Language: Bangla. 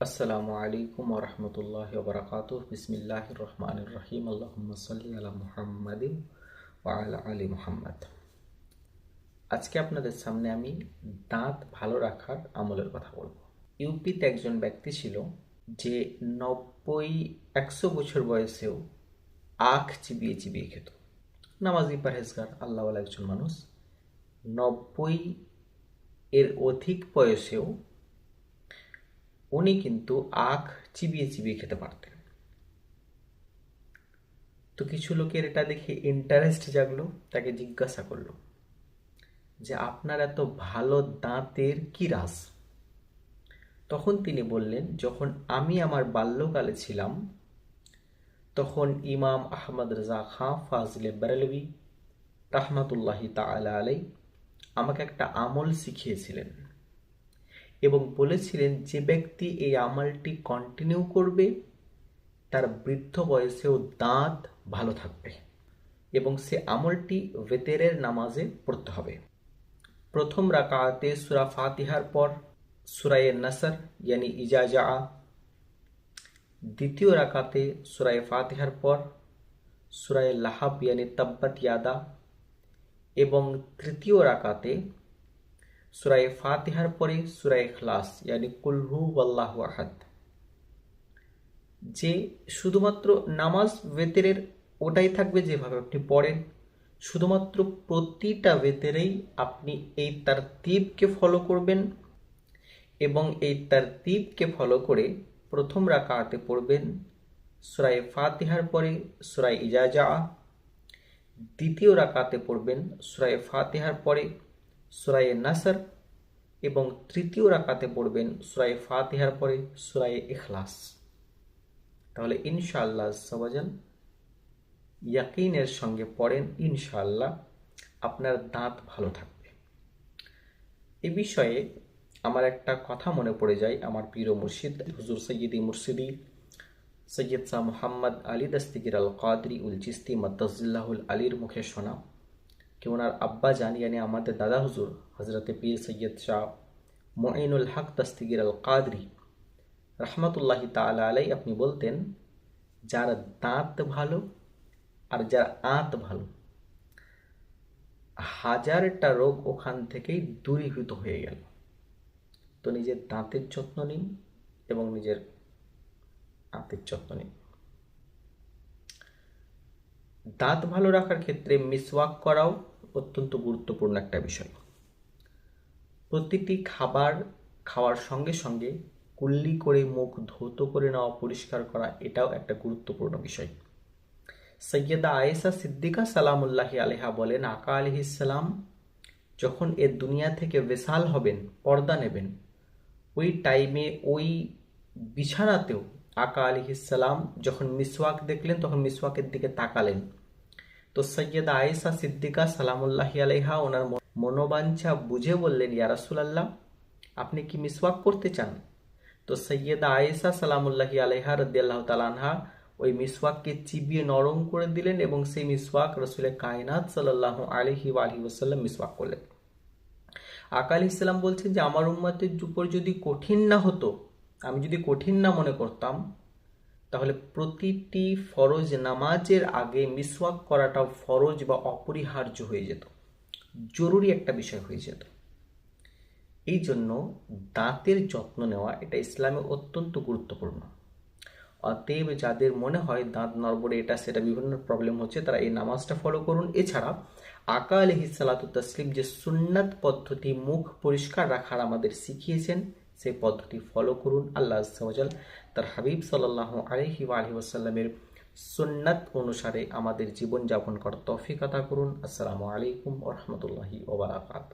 আসসালামু আলাইকুম ওরহমতুল্লাহ বরকাত বিসমিল্লাহ রহমান রহিম। আল্লাহুম্মা সাল্লি আলা মুহাম্মাদিন আলা আলি মুহাম্মদ। আজকে আপনাদের সামনে আমি দাঁত ভালো রাখার আমলের কথা বলব। ইউপিতে একজন ব্যক্তি ছিল যে নব্বই একশো বছর বয়সেও আখ চিবিয়ে চিবিয়ে খেত। নামাজি পারহেজগার, আল্লাহওয়ালা একজন মানুষ। নব্বই এর অধিক বয়সেও উনি কিন্তু আখ চিবিয়ে চিবিয়ে খেতে পারতেন। তো কিছু লোকের এটা দেখে ইন্টারেস্ট জাগলো, তাকে জিজ্ঞাসা করল যে, আপনার এত ভালো দাঁতের কি রাস তখন তিনি বললেন, যখন আমি আমার বাল্যকালে ছিলাম, তখন ইমাম আহমদ রাজা খাঁ ফাজলে বেরলবি রাহমাতুল্লাহি তালা আলাই আমাকে একটা আমল শিখিয়েছিলেন। এবং বলেছিলেন, যে ব্যক্তি এই আমলটি কন্টিনিউ করবে, তার বৃদ্ধ বয়সেও দাঁত ভালো থাকবে এবং সে আমলটি ভেতেরের নামাজে পড়তে হবে। প্রথম রাকাতে সুরা ফাতিহার পর সুরায়ে নাসর, ইয়ানি ইজাজা দ্বিতীয় রাকাতে সুরায় ফাতিহার পর সুরায় লাহাব, ইয়ানি তাব্বাত, ইয়াদা। এবং তৃতীয় রাকাতে সুরায় ফাতিহার পরে সুরায় খ্লাস ইয়ানি কুলহু ওয়াল্লাহ আহাদ। যে শুধুমাত্র নামাজ বেতেরের ওটাই থাকবে যেভাবে আপনি পড়েন, শুধুমাত্র প্রতিটা বেতেরেই আপনি এই তার তীবকে ফলো করবেন এবং এই তার তীবকে ফলো করে প্রথম রাকাতে পড়বেন সুরায় ফাতিহার পরে সুরায় ইজাজা দ্বিতীয় রাকাতে পড়বেন সুরায় ফাতিহার পরে সুরায়ে নাসর এবং তৃতীয় রাকাতে পড়বেন সুরায় ফাতিহার পরে সুরায়ে ইখলাস। তাহলে ইনশাআল্লাহ সবাজান ইয়াকিনের সঙ্গে পড়েন, ইনশাআল্লাহ আপনার দাঁত ভালো থাকবে। এ বিষয়ে আমার একটা কথা মনে পড়ে যায় আমার প্রিয় মুর্শিদ, হুজুর সৈয়দি মুর্শিদি সৈয়দ শাহ মোহাম্মদ আলী দস্তিগির আল কাদরি উল চিস্তি মদ্দাজুল্লাহুল আলীর মুখে শোনা। কি ওনার আব্বা জান ইয়ানি আমাদের দাদা হুজুর হজরত পীর সৈয়দ শাহ মঈনুল হক দস্তিগির আল কাদরি রহমতুল্লাহি তালা আলাই আপনি বলতেন যার দাঁত ভালো আর যার আঁত ভালো হাজারটা রোগ ওখান থেকেই দূরীভূত হয়ে গেল তো নিজের দাঁতের যত্ন নিন এবং নিজের আঁতের যত্ন নিন দাঁত ভালো রাখার ক্ষেত্রে মিসওয়াক করাও অত্যন্ত গুরুত্বপূর্ণ একটা বিষয়। প্রতিটি খাবার খাওয়ার সঙ্গে সঙ্গে কুল্লি করে মুখ ধৌত করে নেওয়া, পরিষ্কার করা, এটাও একটা গুরুত্বপূর্ণ বিষয়। সৈয়দা আয়েসা সিদ্দিকা সালামুল্লাহি আলেহা বলেন, আকা আলহিসাল্লাম যখন এ দুনিয়া থেকে বেসাল হবেন, পর্দা নেবেন, ওই টাইমে ওই বিছানাতেও আকা আলহিসাল্লাম যখন মিসওয়াক দেখলেন, তখন মিসওয়াকের দিকে তাকালেন। তো সৈয়দা আয়েসা সিদ্দিকা সালামুল্লাহি আলাইহা ওনার মনোবাঞ্ছা বুঝে বললেন ইয়ারাসুলাল্লাহ আপনি কি মিসওয়াক করতে চান? তো সৈয়দা আয়েসা সালামুল্লাহি আলাইহা রদ্দাল্লাহ তালানহা ওই মিসওয়াককে চিবিয়ে নরম করে দিলেন এবং সেই মিসওয়াক রসুলের কায়নাত সাল্লাহ আলহি আলহি ওসাল্লাম মিসওয়াক করলেন। আকাল ইসলাম বলছেন যে, আমার উম্মাতের উপর যদি কঠিন না হতো আমি যদি কঠিন না মনে করতাম, তাহলে প্রতিটি ফরজ নামাজের আগে মিসওয়াক করাটা ফরজ বা অপরিহার্য হয়ে যেত। জরুরি একটা বিষয় হয়ে যেত। এই জন্য দাঁতের যত্ন নেওয়া এটা ইসলামে অত্যন্ত গুরুত্বপূর্ণ। অতএব যাদের মনে হয় দাঁত নড়বড়ে এটা সেটা বিভিন্ন প্রবলেম হচ্ছে, তারা এই নামাজটা ফলো করুন। এছাড়া আকা আলহি তসলিম যে সুন্নাত পদ্ধতি মুখ পরিষ্কার রাখার আমাদের শিখিয়েছেন সেই পদ্ধতি ফলো করুন। আল্লাহ সাল তার হাবিব সাল্লাহ আলহি আলহি ওসাল্লামের সুন্নাত অনুসারে আমাদের জীবনযাপন করার তফিকতা করুন। আসসালামু আলাইকুম রহমতুল্লাহি ওবরাকাত